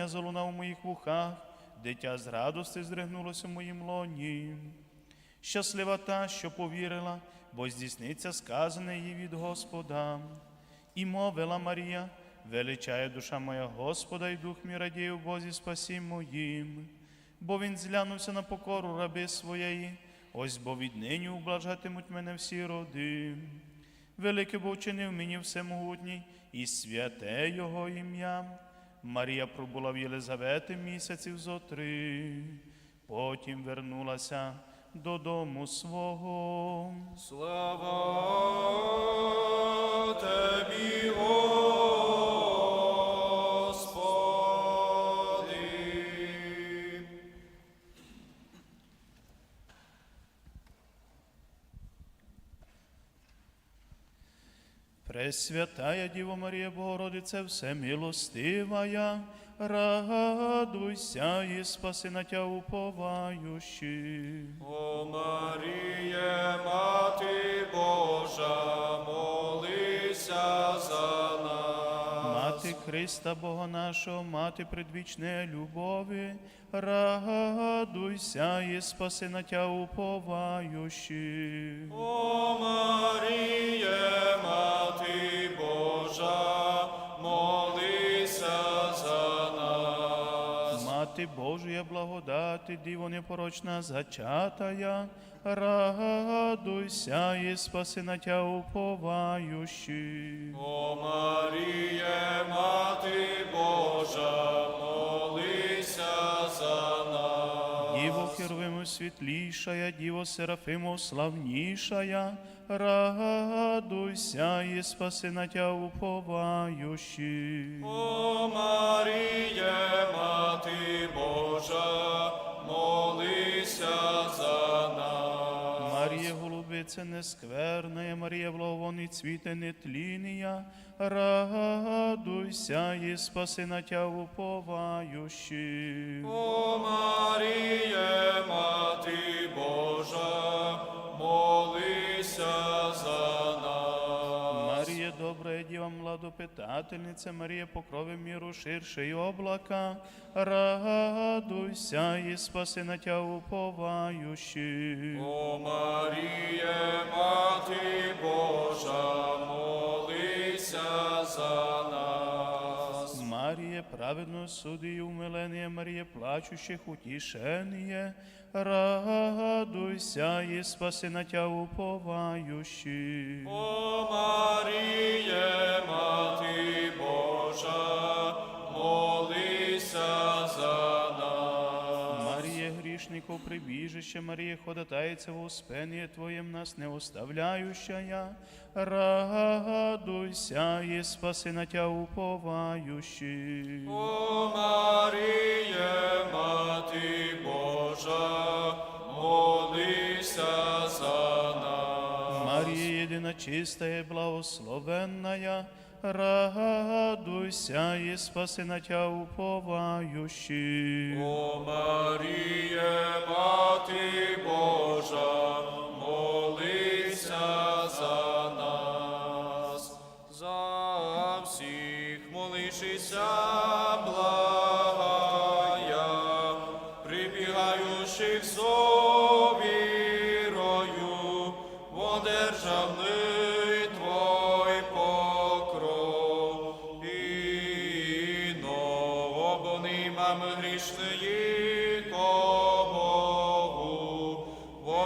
пісня залуна у моїх вухах, дитя з радости здригнулося в моїм лоні. Щаслива та, що повірила, бо здійсниться сказане їй від Господа. І мовила Марія, величає душа моя Господа, і дух мій радіє в Бозі спасі моїм. Бо він зглянувся на покору раби своєї, ось бо віднині ублажатимуть мене всі роди. Велике бо вчинив мені всемогутній, і святе Його ім'я. Марія пробула в Єлизавети місяців зо три, потім вернулася додому свого. Слава Тобі, Господи. Пресвятая Діво Марія Богородице, всемилостивая, радуйся і спаси на Тя уповаючи. О Маріє, Мати Божа, Христа Бога нашого, мати предвічної любові, радуйся і спаси на Тя уповаючи. О Маріє, Мати Божа, молися нас. Божія благодати, диво непорочна зачатая, радуйся і спаси на Тя уповаючи. О Маріє, Мати Божа, молися за нас. Світлішая, Діво Серафиму славнішая, радуйся і спаси на Тя уповаючи. О Маріє, Мати Божа, молися за нас. Марія, голубице нескверная, Марія, благовонний цвіте нетлінія, радуйся і спаси на Тя уповаючи. О Маріє, Мати Божа, молися за нас. Марія, добра діва, младопитательниця, Марія, покрови міру ширше й облака, радуйся і спаси на Тя уповаючи. О Маріє, Мати Божа, молися за нас. Марія, праведно суддію умилення, Марія, плачущих утішення, радуйся і спаси на Тя уповаючи. О Маріє, Мати Божа, Марія, грішников прибіжище, Марія, ходатається в успенії Твоєм нас не оставляющая, радуйся і спаси на Тя уповаючи. О Маріє, Мати Божа, молися за нас. Марія, єдина чистая, благословенная, радуйся і спаси на Тя уповаючи. О Маріє,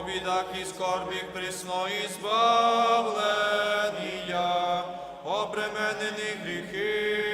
в обідах і скорбіх присно і збавлення, обременені гріхи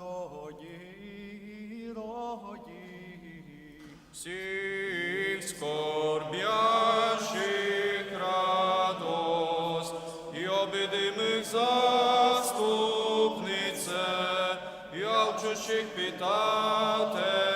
роді, роді. всіх скорбящих радость і обидимих заступнице, і алчущих питательниця,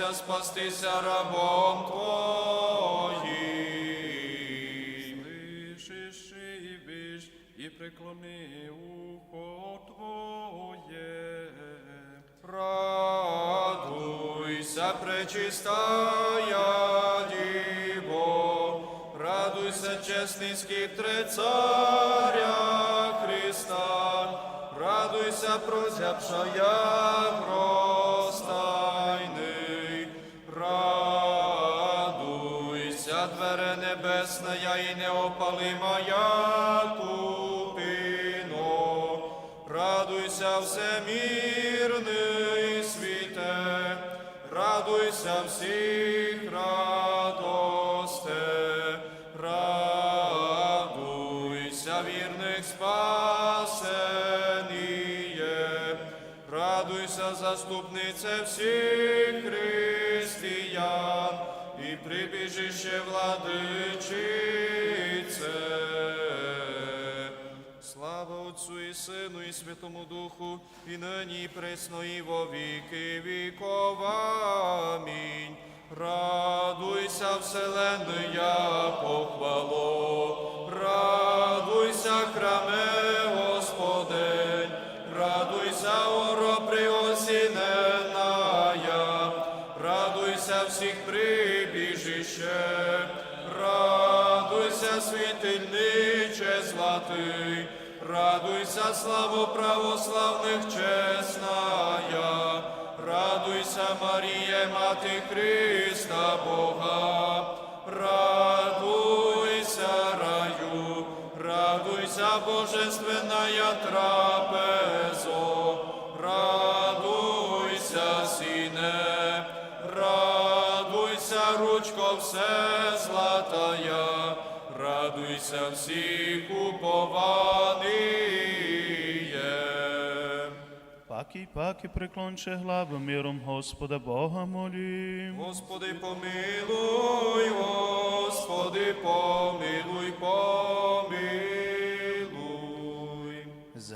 молимся, спастися рабом Твоїм. Слышишь и видишь, и преклони ухо Твое. Радуйся, пречистая Діво, радуйся, чесний скиптре царя Христа, радуйся, прозябшая простайний, небесная і неопалимая купино, радуйся, всемирний світе, радуйся всіх радосте, радуйся, вірних спасеніє, радуйся, заступнице всіх прибіжище владичице. Слава Отцу і Сину, і Святому Духу, і нині, і пресно, і во віки віков. Амінь. Радуйся, вселенная похвало, прибіжище, радуйся, світильниче златий, радуйся, славу православних чесная, радуйся, Маріє, Мати Христа Бога, радуйся, раю, радуйся, Божественная трапезо, все златая, радуйся всіх упованиє. Паки, паки, приклонче главу миром Господа Бога молім. Господи, помилуй, Господи, помилуй, помилуй.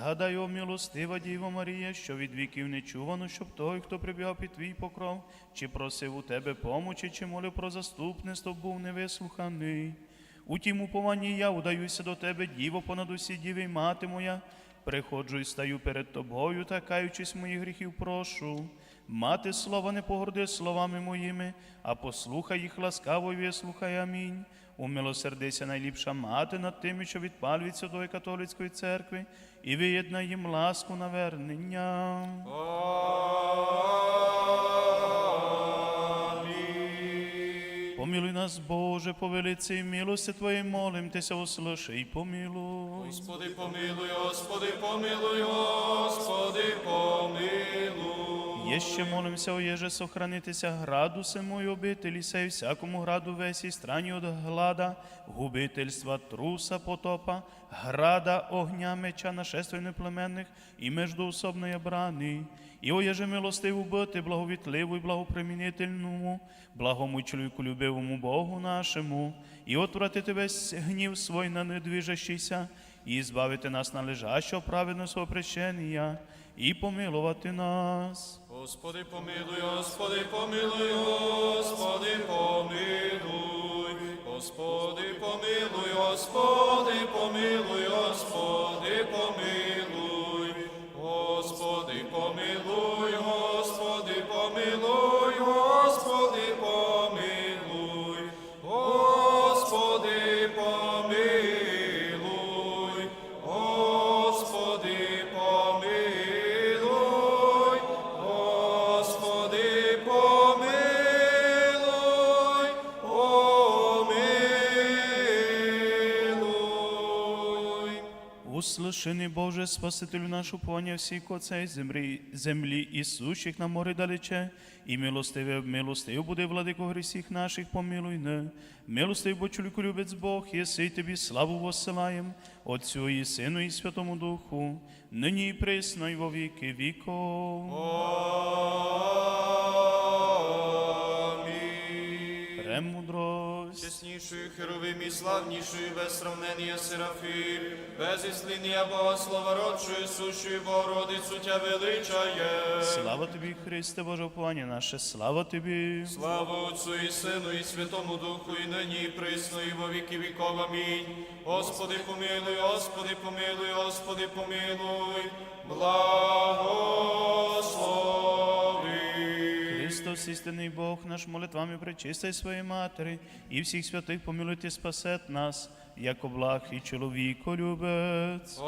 Згадай, о милостива Діво Марія, що від віків не чувано, щоб той, хто прибігав під твій покров, чи просив у тебе помочі, чи молив про заступництво, був невислуханий. У тім упованні я удаюся до тебе, діво понад усі діви, мати моя. Приходжу і стаю перед тобою, та каючись моїх гріхів, прошу. Мати слова не погорди словами моїми, а послухай їх ласкаво і вислухай. Амінь. Умилосердися найліпша мати над тими, що відпалюють Святої католицької церкви, і виєднай їм ласку навернення. Помилуй нас, Боже, по велиці милості Твоєї молим Тися, услыши і помилуй. Господи, помилуй, Господи, помилуй, Господи, помилуй. Єще молимся, оєже сохранитися градуси мої обителі, сей всякому граду весі страні от глада, губительства, труса, потопа, града, огня, меча, нашествий неплеменних і междоусобної брани. І оєже милостиву бити, благовітливу і благопримінительному, благому чоловіку любивому Богу нашому, і отвратити весь гнів свой на недвижащийся, і збавити нас належащого праведного свого прещення, і помилувати нас. Господи, помилуй, Господи, помилуй, Господи, помилуй. Господи, помилуй, Господи, помилуй, Господи, помилуй. Услышаний Боже, Спасителю нашу поня всіх оцей землі, землі і сущих на море далече, і милостиве, милостив буде, владико грісіх наших, помилуй не. Милостив, бо чоловіку любець Бог, єси тобі славу воссилаєм, Отцю і Сину і Святому Духу, нині і присно, і во віки віков. Чесніший, херовим і славніший, без сравнення Серафим, без ісління Богослова родчої, сущої Богородицю тя величає. Слава тобі, Христе, Боже, поня наше, слава тобі. Слава Отцу і Сину, і Святому Духу, і нині, і присно, і во віки віков. Амінь. Господи, помилуй, Господи, помилуй, Господи, помилуй, благослови. Христос, істинний Бог наш, молитвами причистай своєї матері, і всіх святих помилуйте, спасет нас, як облах і чоловіко любець.